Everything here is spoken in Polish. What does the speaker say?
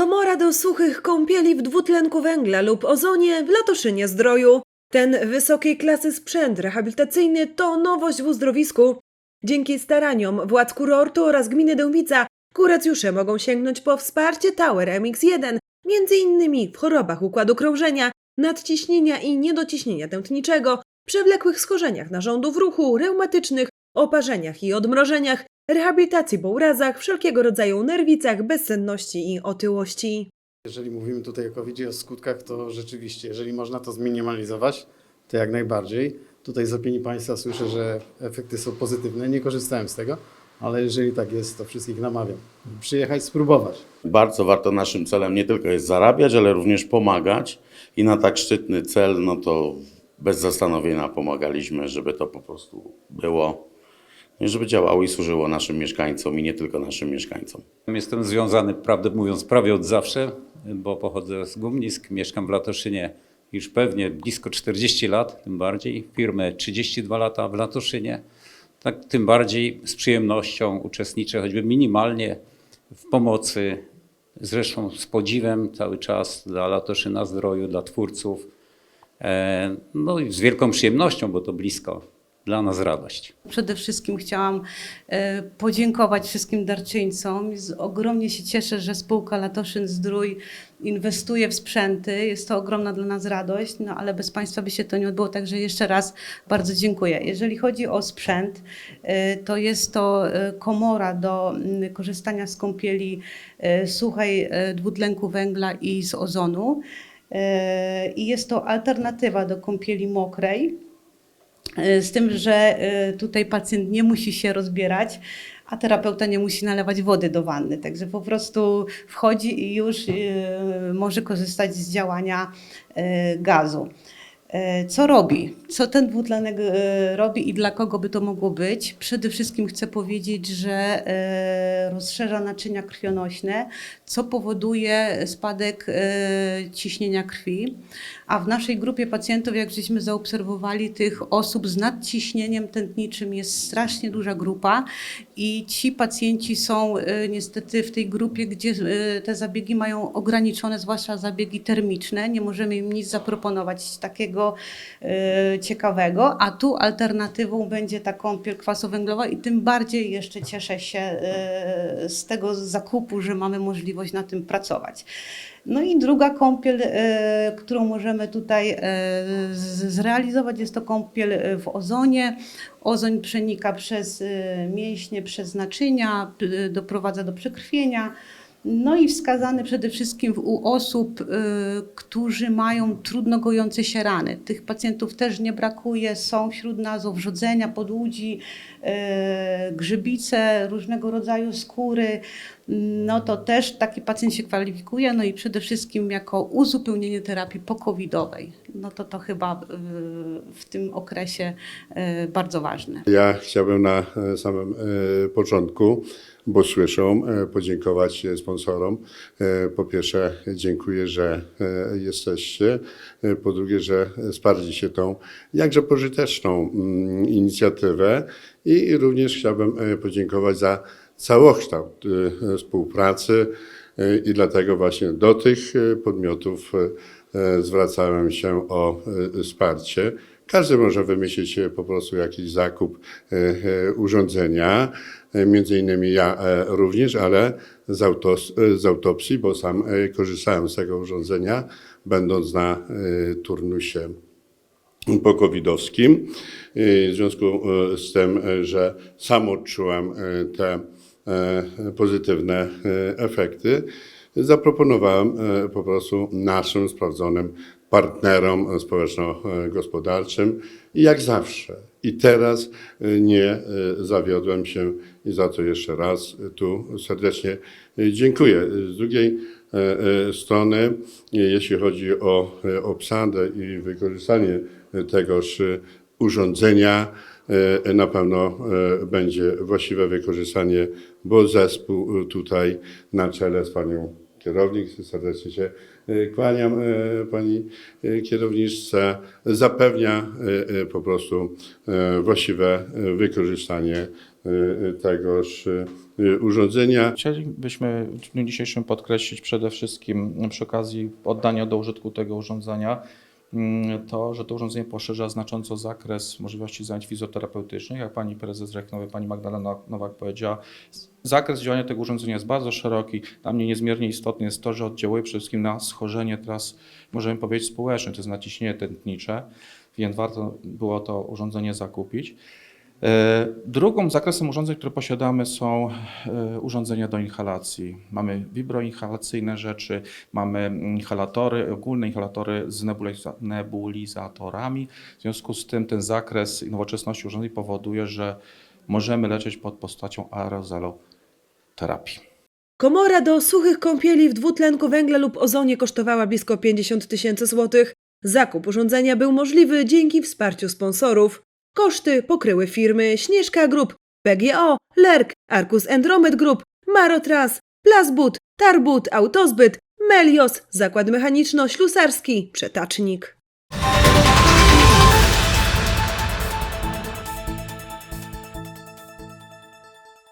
Komora do suchych kąpieli w dwutlenku węgla lub ozonie w Latoszynie Zdroju. Ten wysokiej klasy sprzęt rehabilitacyjny to nowość w uzdrowisku. Dzięki staraniom władz kurortu oraz gminy Dębica kuracjusze mogą sięgnąć po wsparcie Tower MX1, między innymi w chorobach układu krążenia, nadciśnienia i niedociśnienia tętniczego, przewlekłych schorzeniach narządów ruchu, reumatycznych, oparzeniach i odmrożeniach, rehabilitacji po urazach, wszelkiego rodzaju nerwicach, bezsenności i otyłości. Jeżeli mówimy tutaj o covid o skutkach, to rzeczywiście, jeżeli można to zminimalizować, to jak najbardziej. Tutaj z opinii Państwa słyszę, że efekty są pozytywne. Nie korzystałem z tego, ale jeżeli tak jest, to wszystkich namawiam. Przyjechać, spróbować. Bardzo warto naszym celem nie tylko jest zarabiać, ale również pomagać i na tak szczytny cel, no to bez zastanowienia pomagaliśmy, żeby to po prostu było, żeby działało i służyło naszym mieszkańcom i nie tylko naszym mieszkańcom. Jestem związany, prawdę mówiąc, prawie od zawsze, bo pochodzę z Gumnisk, mieszkam w Latoszynie już pewnie blisko 40 lat, tym bardziej. Firmę 32 lata w Latoszynie. Tak tym bardziej z przyjemnością uczestniczę, choćby minimalnie w pomocy, zresztą z podziwem cały czas dla Latoszyna Zdroju, dla twórców. E, No i z wielką przyjemnością, bo to blisko. Dla nas radość. Przede wszystkim chciałam e, podziękować wszystkim darczyńcom. Ogromnie się cieszę, że spółka Latoszyn Zdrój inwestuje w sprzęty. Jest to ogromna dla nas radość, no ale bez Państwa by się to nie odbyło, także jeszcze raz bardzo dziękuję. Jeżeli chodzi o sprzęt, e, to jest to e, komora do korzystania z kąpieli suchej dwutlenku węgla i z ozonu. I jest to alternatywa do kąpieli mokrej. E, Z tym, że e, tutaj pacjent nie musi się rozbierać, a terapeuta nie musi nalewać wody do wanny. Także po prostu wchodzi i już e, może korzystać z działania gazu. E, Co robi? Co ten dwutlenek e, robi i dla kogo by to mogło być? Przede wszystkim chcę powiedzieć, że e, rozszerza naczynia krwionośne, co powoduje spadek ciśnienia krwi. A w naszej grupie pacjentów, jak żeśmy zaobserwowali, tych osób z nadciśnieniem tętniczym jest strasznie duża grupa i ci pacjenci są niestety w tej grupie, gdzie te zabiegi mają ograniczone, zwłaszcza zabiegi termiczne. Nie możemy im nic zaproponować takiego e, ciekawego, a tu alternatywą będzie ta kąpiel kwasowęglowa i tym bardziej jeszcze cieszę się e, z tego zakupu, że mamy możliwość na tym pracować. No i druga kąpiel, e, którą możemy tutaj zrealizować, jest to kąpiel w ozonie. Ozon przenika przez mięśnie, przez naczynia, doprowadza do przekrwienia. No i wskazany przede wszystkim u osób, y, którzy mają trudno gojące się rany. Tych pacjentów też nie brakuje, są wśród nas owrzodzenia, podłudzi, y, grzybice, różnego rodzaju skóry. No to też taki pacjent się kwalifikuje, no i przede wszystkim jako uzupełnienie terapii pokowidowej. No to to chyba y, w tym okresie y, bardzo ważne. Ja chciałbym na e, samym e, początku, bo słyszą, e, podziękować e, sponsorom. E, Po pierwsze, dziękuję, że e, jesteście. E, Po drugie, że wsparliście tą jakże pożyteczną mm, inicjatywę. I również chciałbym e, podziękować za całokształt e, współpracy. E, I dlatego właśnie do tych e, podmiotów zwracałem się o wsparcie. Każdy może wymyślić po prostu jakiś zakup urządzenia, między innymi ja również, ale z, autos, z autopsji, bo sam korzystałem z tego urządzenia, będąc na turnusie pokowidowskim. W związku z tym, że sam odczułem te pozytywne e, efekty, zaproponowałem e, po prostu naszym sprawdzonym partnerom społeczno-gospodarczym i jak zawsze. I teraz e, nie e, zawiodłem się i za to jeszcze raz tu serdecznie e, dziękuję. Z drugiej e, e, strony, e, jeśli chodzi o e, obsadę i wykorzystanie e, tegoż e, urządzenia, e, na pewno e, będzie właściwe wykorzystanie, bo zespół e, tutaj na czele z panią kierownik. Serdecznie się e, kłaniam e, pani e, kierowniczce. Zapewnia e, e, po prostu e, właściwe e, wykorzystanie e, tegoż e, urządzenia. Chcielibyśmy w dniu dzisiejszym podkreślić przede wszystkim przy okazji oddania do użytku tego urządzenia to, że to urządzenie poszerza znacząco zakres możliwości zajęć fizjoterapeutycznych. Jak pani prezes Rechnowy, pani Magdalena Nowak powiedziała, zakres działania tego urządzenia jest bardzo szeroki. Dla mnie niezmiernie istotne jest to, że oddziałuje przede wszystkim na schorzenie teraz, możemy powiedzieć, społeczne, to jest na ciśnienie tętnicze, więc warto było to urządzenie zakupić. E, Drugą zakresem urządzeń, które posiadamy są e, urządzenia do inhalacji. Mamy wibroinhalacyjne rzeczy, mamy inhalatory, ogólne inhalatory z nebuliza- nebulizatorami. W związku z tym ten zakres nowoczesności urządzeń powoduje, że możemy leczyć pod postacią aerozoloterapii. Komora do suchych kąpieli w dwutlenku węgla lub ozonie kosztowała blisko 50 tysięcy złotych. Zakup urządzenia był możliwy dzięki wsparciu sponsorów. Koszty pokryły firmy Śnieżka Group, PGO, Lerk, Arcus Andromed Group, Marotras, Plasbut, Tarbut, Autozbyt, Melios, Zakład Mechaniczno-Ślusarski, Przetacznik.